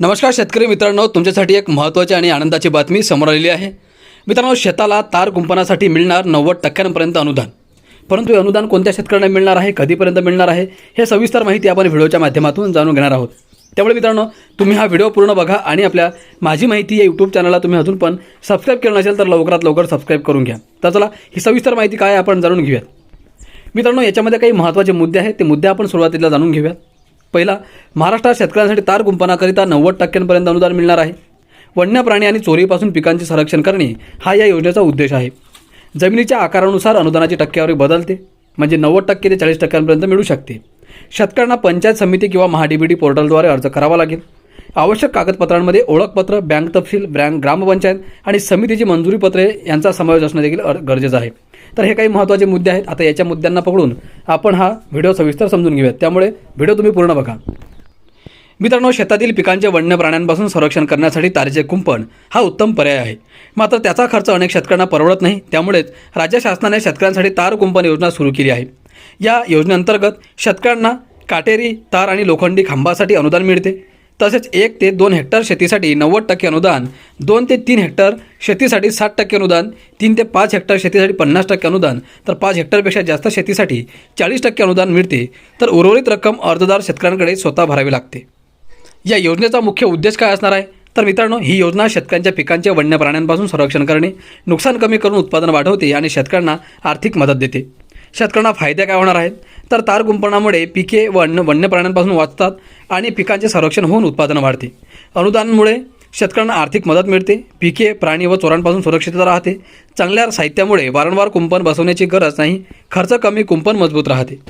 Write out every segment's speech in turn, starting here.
नमस्कार शेतकरी मित्रांनो तुमच्यासाठी एक महत्त्वाची आणि आनंदाची बातमी समोर आलेली आहे. मित्रांनो शेताला तार कुंपणासाठी मिळणार नव्वद टक्क्यांपर्यंत अनुदान. परंतु हे अनुदान कोणत्या शेतकऱ्यांना मिळणार आहे कधीपर्यंत मिळणार आहे हे सविस्तर माहिती आपण व्हिडिओच्या माध्यमातून जाणून घेणार आहोत. त्यामुळे मित्रांनो तुम्ही हा व्हिडिओ पूर्ण बघा आणि आपल्या माझी माहिती या यूट्यूब चॅनलला तुम्ही अजून पण सबस्क्राईब केलं नसेल तर लवकरात लवकर सबस्क्राईब करून घ्या. तर चला ही सविस्तर माहिती काय आपण जाणून घेऊयात. मित्रांनो याच्यामध्ये काही महत्त्वाचे मुद्दे आहेत. ते मुद्दे आपण सुरुवातीला जाणून घेऊयात. पहिला महाराष्ट्रात शेतकऱ्यांसाठी तार कुंपणाकरिता नव्वद टक्क्यांपर्यंत अनुदान मिळणार आहे. वन्य प्राणी आणि चोरीपासून पिकांचे संरक्षण करणे हा या योजनेचा उद्देश आहे. जमिनीच्या आकारानुसार अनुदानाची टक्केवारी बदलते म्हणजे नव्वद टक्के ते चाळीस टक्क्यांपर्यंत मिळू शकते. शेतकऱ्यांना पंचायत समिती किंवा महाडीबीडी पोर्टलद्वारे अर्ज करावा लागेल. आवश्यक कागदपत्रांमध्ये ओळखपत्र बँक तपशील बँक ग्रामपंचायत आणि समितीची मंजुरी पत्रे यांचा समावेश असणं देखील गरजेचं आहे. तर हे काही महत्त्वाचे मुद्दे आहेत. आता याच्या मुद्द्यांना पकडून आपण हा व्हिडिओ सविस्तर समजून घेऊयात. त्यामुळे व्हिडिओ तुम्ही पूर्ण बघा. मित्रांनो शेतातील पिकांचे वन्य प्राण्यांपासून संरक्षण करण्यासाठी तारेचे कुंपण हा उत्तम पर्याय आहे. मात्र त्याचा खर्च अनेक शेतकऱ्यांना परवडत नाही. त्यामुळेच राज्य शासनाने शेतकऱ्यांसाठी तार कुंपण योजना सुरू केली आहे. या योजनेअंतर्गत शेतकऱ्यांना काटेरी तार आणि लोखंडी खांबासाठी अनुदान मिळते. तसेच एक ते दोन हेक्टर शेतीसाठी नव्वद टक्के अनुदान दोन ते तीन हेक्टर शेतीसाठी साठ टक्के अनुदान तीन ते पाच हेक्टर शेतीसाठी पन्नास टक्के अनुदान. तर पाच हेक्टरपेक्षा जास्त शेतीसाठी चाळीस टक्के अनुदान मिळते. तर उर्वरित रक्कम अर्जदार शेतकऱ्यांकडे स्वतः भरावी लागते. या योजनेचा मुख्य उद्देश काय असणार आहे? तर मित्रांनो ही योजना शेतकऱ्यांच्या पिकांचे वन्य प्राण्यांपासून संरक्षण करणे नुकसान कमी करून उत्पादन वाढवते आणि शेतकऱ्यांना आर्थिक मदत देते. शेतकऱ्यांना फायदे काय होणार आहेत? तर तार कुंपणामुळे पिके वन्य वन्य प्राण्यांपासून वाचतात आणि पिकांचे संरक्षण होऊन उत्पादन वाढते. अनुदानामुळे शेतकऱ्यांना आर्थिक मदत मिळते. पिके प्राणी व चोरांपासून सुरक्षितता राहते. चांगल्या साहित्यामुळे वारंवार कुंपण बसवण्याची गरज नाही. खर्च कमी कुंपण मजबूत राहते.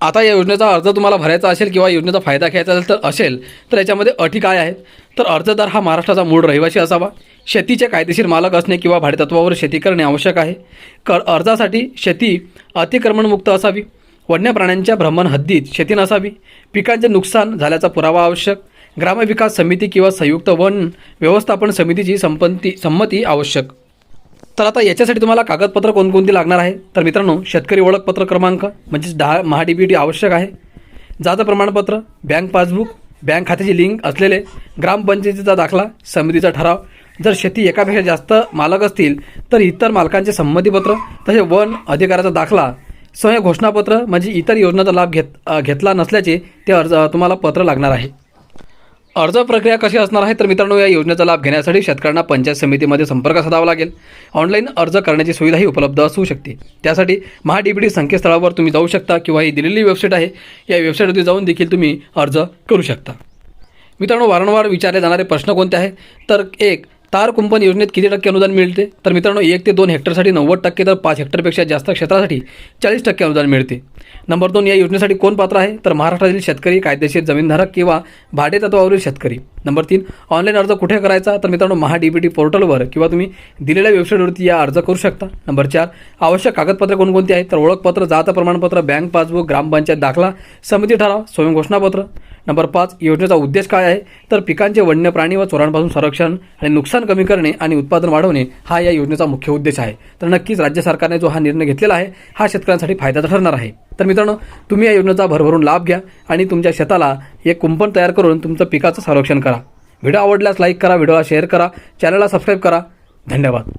आता या योजनेचा अर्ज तुम्हाला भरायचा असेल किंवा योजनेचा फायदा घ्यायचा असेल तर असेल तर याच्यामध्ये अटी काय आहेत? तर अर्जदार हा महाराष्ट्राचा मूळ रहिवासी असावा. शेतीचे कायदेशीर मालक असणे किंवा भाडेतत्वावर शेती करणे आवश्यक आहे. कर अर्जासाठी शेती अतिक्रमणमुक्त असावी. वन्य प्राण्यांच्या भ्रमण हद्दीत शेती नसावी. पिकांचे नुकसान झाल्याचा पुरावा आवश्यक. ग्रामविकास समिती किंवा संयुक्त वन व्यवस्थापन समितीची संपत्ती संमती आवश्यक. तर आता याच्यासाठी तुम्हाला कागदपत्र कोणकोणती लागणार आहे? तर मित्रांनो शेतकरी ओळखपत्र क्रमांक म्हणजेच दहा महा डी टी आवश्यक आहे. जात प्रमाणपत्र बँक पासबुक बँक खात्याची लिंक असलेले ग्रामपंचायतीचा दाखला समितीचा ठराव. जर शेती एकापेक्षा जास्त मालक असतील तर इतर मालकांचे संमतीपत्र तसे वन अधिकाराचा दाखला स्वयं घोषणापत्र म्हणजे इतर योजनांचा लाभ घेत घेतला नसल्याचे ते अर्ज तुम्हाला पत्र लागणार आहे. अर्ज प्रक्रिया कशी असणार आहे तर मित्रांनो या योजनेचा लाभ घेण्यासाठी शेतकऱ्यांना पंचायत समितीमध्ये संपर्क साधावा लागेल. ऑनलाईन अर्ज करण्याची सुविधाही उपलब्ध असू शकते. त्यासाठी महा डी संकेतस्थळावर तुम्ही जाऊ शकता किंवा ही दिलेली वेबसाईट आहे. या वेबसाईटवरती जाऊन देखील तुम्ही अर्ज करू शकता. मित्रांनो वारंवार विचारले जाणारे प्रश्न कोणते आहे तर एक तार कुंपण योजनेत किती टक्के अनुदान मिळते? तर मित्रांनो एक ते दोन हेक्टरसाठी नव्वद टक्के तर पाच हेक्टरपेक्षा जास्त क्षेत्रासाठी चाळीस टक्के अनुदान मिळते. नंबर दोन या योजनेसाठी कोण पात्र आहे? तर महाराष्ट्रातील शेतकरी कायदेशीर जमीनधारक किंवा भाडेतत्वावरील शेतकरी. नंबर तीन ऑनलाईन अर्ज कुठे करायचा? तर मित्रांनो महा डी बी टी पोर्टलवर किंवा तुम्ही दिलेल्या वेबसाईटवरती या अर्ज करू शकता. नंबर चार आवश्यक कागदपत्रे कोणकोणती आहेत? तर ओळखपत्र जात प्रमाणपत्र बँक पासबुक ग्रामपंचायत दाखला समिती ठराव स्वयं घोषणापत्र नंबर पाच योजनेचा उद्देश काय आहे? तर पिकांचे वन्य प्राणी व चोरांपासून संरक्षण आणि नुकसान कमी करणे आणि उत्पादन वाढवणे हा या योजनेचा मुख्य उद्देश आहे. तर नक्कीच राज्य सरकारने जो हा निर्णय घेतलेला आहे हा शेतकऱ्यांसाठी फायद्याचा ठरणार आहे. तर मित्रांनो तुम्ही या योजनेचा भरभरून लाभ घ्या आणि तुमच्या शेताला एक कुंपण तयार करून तुमचं पिकाचं संरक्षण करा. व्हिडिओ आवडल्यास लाईक करा व्हिडिओला शेअर करा चॅनलला सबस्क्राईब करा. धन्यवाद.